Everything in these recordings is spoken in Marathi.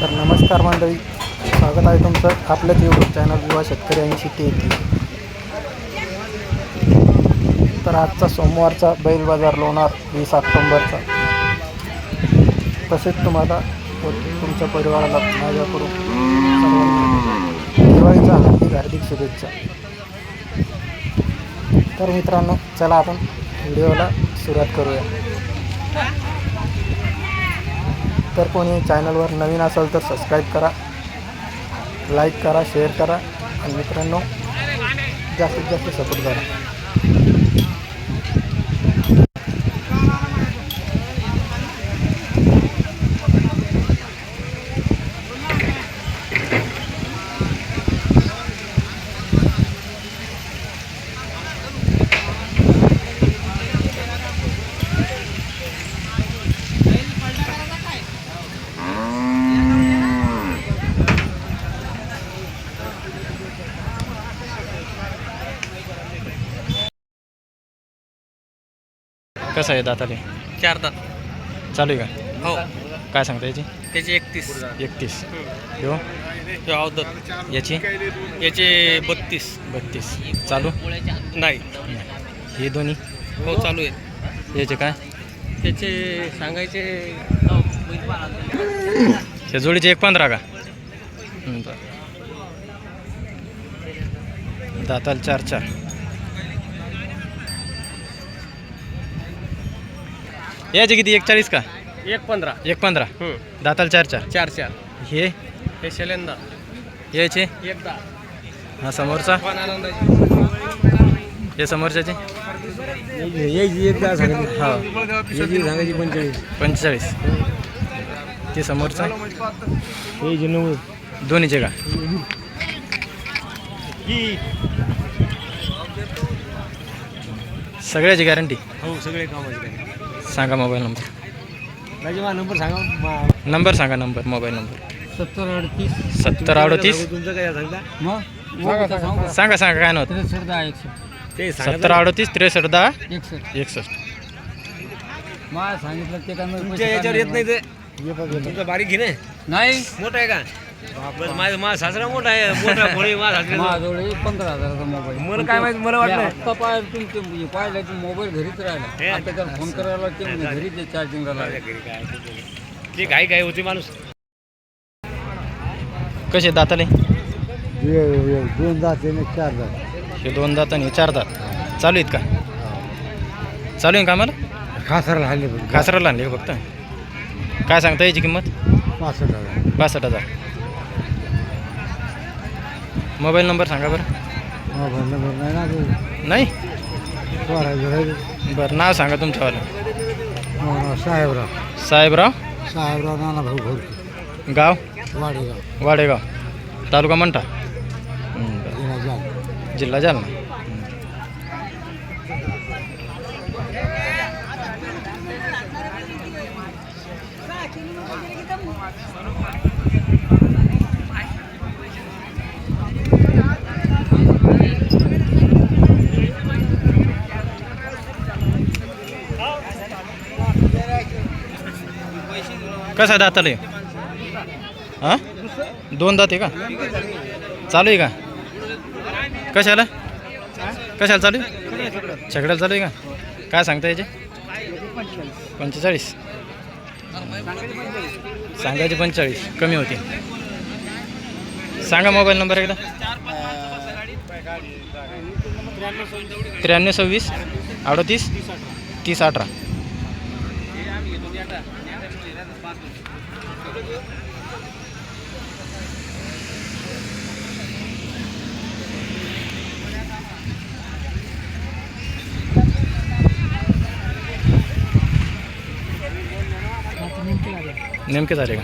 तर नमस्कार मंडळी स्वागत आहे तुमचं आपल्याच यूट्यूब चॅनल युवा शेतकरी ऐंशी ते तर आजचा सोमवारचा बैल बाजार लोणार वीस ऑक्टोंबरचा. तसेच तुम्हाला तुमच्या परिवाराला माझ्याकडून दिवाळीचा दिवाळीच्या हार्दिक हार्दिक शुभेच्छा. तर मित्रांनो चला आपण व्हिडिओला सुरुवात करूया. तर कोणी चॅनलवर नवीन असेल तर सबस्क्राईब करा लाईक करा शेअर करा. आणि मित्रांनो जास्तीत जास्त सपोर्ट करा. कसं आहे दाताले? चार दात. चालू आहे का? हो. काय सांगता याची? त्याचे एकतीस. एकतीस. हो अवदत याची? याचे बत्तीस. बत्तीस. चालू? नाही. हे दोन्ही? हो चालू आहे. याचे काय? त्याचे सांगायचे त्या जोडीचे एक पंधरा का? हं, बरं. दाताल चार चार. याचे किती एक चाळीस का? एक पंधरा. एक पंधरा. हम्म. दाताल चार चार. चार चार. हे? हे शैलेंदा. याचे? एक दहा. हा समोरचा? पण आनंदाची. हे समोरच्याचे? सांगितली हा. सांगायची पंचेचाळीस. पंचेचाळीस ते समोरचा? याची नव्वद दोन्हीचे का? सगळ्याची गॅरंटी हो सगळे कामाचे सांगा मोबाईल नंबर. मा नंबर सांगा. मा- नंबर सांगा नंबर मोबाईल नंबर. सत्तर अडतीस. सत्तर अडतीस. तुमचं काय सांगता? मग? सांगा सांगा. काय नव्हतं. त्रेसष्ट दहा एकसष्ट. ते सत्तर अडतीस त्रेसष्ट दहा एकसष्ट. एकसष्ट. मला सांगितलं ते काय याच्यावर येत नाही ते. तुमचं बारीक घे ना नाही. मोठा आहे का? बस माझा माझा सासरा मोठा आहे मोठा कोणी माझा सासरा माझ्याजवळ पंधरा हजाराचा मोबाईल मला काय माहीत मला वाटलं. आत्ता पाहिलं तुमचे पाहिलं की मोबाईल घरीच राहिला. आता त्याला फोन करायला ते म्हणे घरीच चार्जिंग राहिला ते काय काय. होते माणूस. कसे दाताले? दोन दात चार दात. हे दोन दात आणि हे चार दात. चालू आहेत का? चालू आहे का आम्हाला? खासराला हल्ले कासराला आणले का फक्त. काय सांगता याची किंमत? पासष्ट हजार. बासष्ट हजार. मोबाईल नंबर सांगा बरं. मोबाईल नंबर नाही ना तो नाही? स्वराज बरं नाव सांगा तुमच्यावालं. साहेबराव. साहेबराव? साहेबराव नाना भाऊ घोरके. गाव? वाडेगाव. वाडेगाव. तालुका मंठा हं, बरं. जिल्हा जालना. जिल्हा जालना. कसा आहे हां? दोन दात आहे का? चालू आहे का? कशाला? कशाला चालू आहे? छकड्याला चालू आहे का? काय सांगता याचे? पंचेचाळीस. सांगायचे पंचेचाळीस. कमी होते सांगा मोबाईल नंबर एकदा. त्र्याण्णव सव्वीस. अडतीस. तीस अठरा. नेमके झाले का?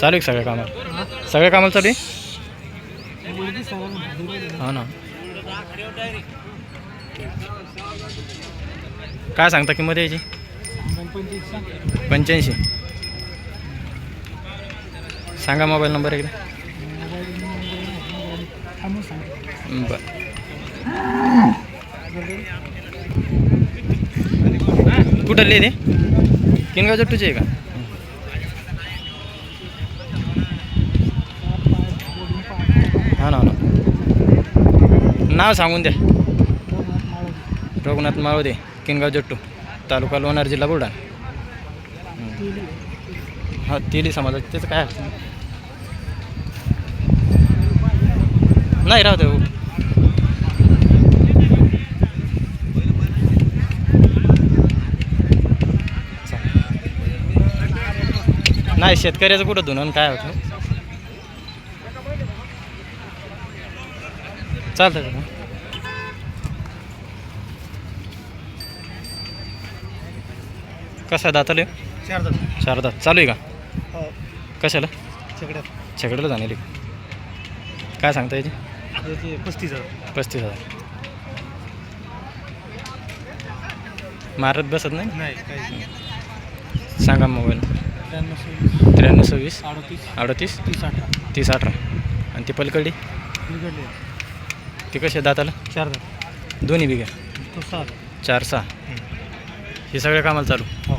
चालू आहे सगळ्या कामाला सगळ्या कामाला चालू आहे हा हो ना. काय सांगता किंमत याची पंच्याऐंशी. सांगा मोबाईल नंबर एकदा. बर. कुठं लिहिले? किनगाव जट्टूची आहे का? हा ना नाव सांगून द्या. रघुनाथ मावदे किनगाव जट्टू तालुका लोणार जिल्हा बुलढाणा. हा तेली समाजात त्याचं काय नाही. राहते नाही शेतकऱ्याचं कुठं धुणं काय होतं? चालतं कसं दाताले? चार चार दात. चालू आहे का? हो. कशाला? छकड्याला जाणे काय सांगता याची? पस्तीस हजार. पस्तीस हजार. मारत बसत नाही. सांगा मोबाईल. त्र्याण्णव सव्वीस. त्र्याण्णव सव्वीस अडतीस. अडतीस? तीस अठरा. तीस अठरा. आणि ती पलकडी? बिघडले. ती कशी आहे दाताला? चार हजार दोन्ही बिघ्या तो चार सहा. हे सगळ्या कामाला चालू? हो.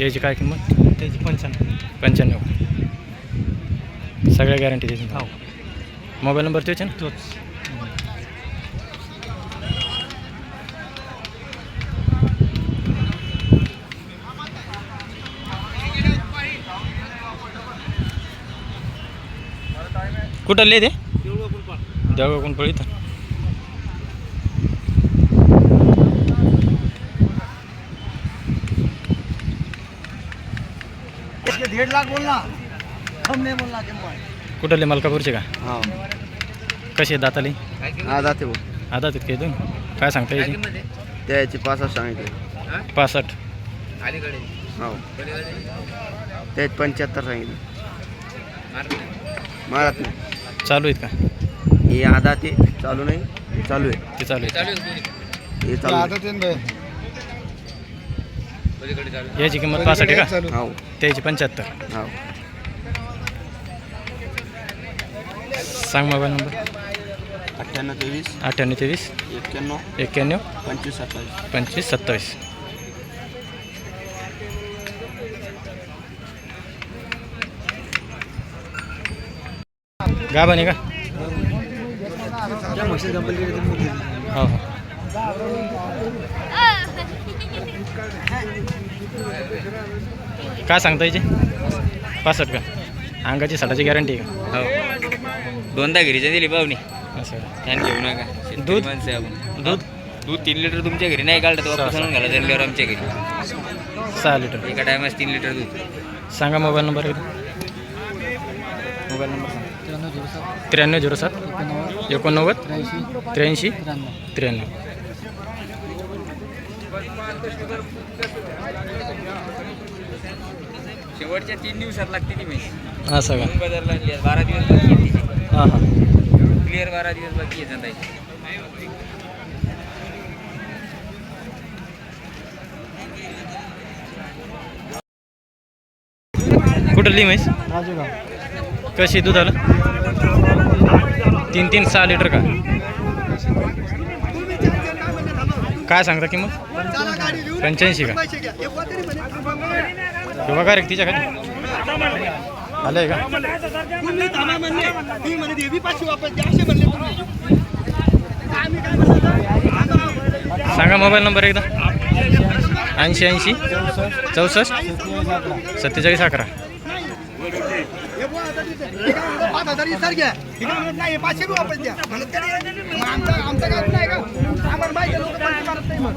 याची काय किंमत? त्याची पंच्याण्णव. पंच्याण्णव. सगळ्या गॅरंटी देतील हो. मोबाईल नंबर त्याचे ना? तोच. कुठं ले ते? देवगा कोण पळी इथं डेढ़ लाख नहीं बोलना कुठले मलकापूरचे का? हो. कसे आहेत दाताली? हा जाते भाऊ आता तितके दोन काय सांगता याची त्याची पाच सांगितले. पासष्ट. हो. त्यात पंच्याहत्तर सांगितले. मारत नाही. चालू आहेत का? हे आधा ते चालू नाही हे चालू आहे. ते चालू हे चालू आहे. याची किंमत पासष्ट आहे का? हो. त्याची पंच्याहत्तर. हो. सांग मोबाईल नंबर. अठ्ठ्याण्णव तेवीस अठ्ठ्याण्णव तेवीस. एक्क्याण्णव एक्क्याण्णव. पंचवीस सत्तावीस. पंचवीस सत्तावीस. आहे का? हो हो. काय सांगता याची पासष्ट का? अंगाची साठाची गॅरंटी आहे का? हो. दोनदा घरीच्या दिली पाहुणे. असं. घेऊ नका. शेतकरी दूध? माणसं आहे आपण. दूध? दूध तीन लिटर तुमच्या घरी नाही काढलं तर वापस आणून घाला जणल्यावर आमच्या घरी. सहा लिटर. एका टायमास तीन लिटर दूध. सांगा मोबाईल नंबर मोबाईल नंबर सांगा. त्र्याण्णव झिरो सात एकोणनव्वद त्र्याऐंशी त्र्याण्णव. शेवटच्या तीन दिवसात लागते ती म्हैस असं बाजार लागली आहे. बारा दिवस बाकी हां हां. क्लिअर बारा दिवस बाकी आहे जाता कुठं लिही म्हैस कशी दूध आलं? तीन तीन सहा लिटर का? काय सांगता किंमत? पंच्याऐंशी का? हे बघा रे तिच्या खाली आलंय का? सांगा मोबाईल नंबर एकदा. ऐंशी ऐंशी चौसष्ट. सत्तेचाळीस अकरा. पाच हजार विचार घ्या. म्हणत नाही पाचशे बी वापस द्या. म्हणत आमचं आमचं काय नाही का? आम्हाला माहिती लोक मारत नाही मग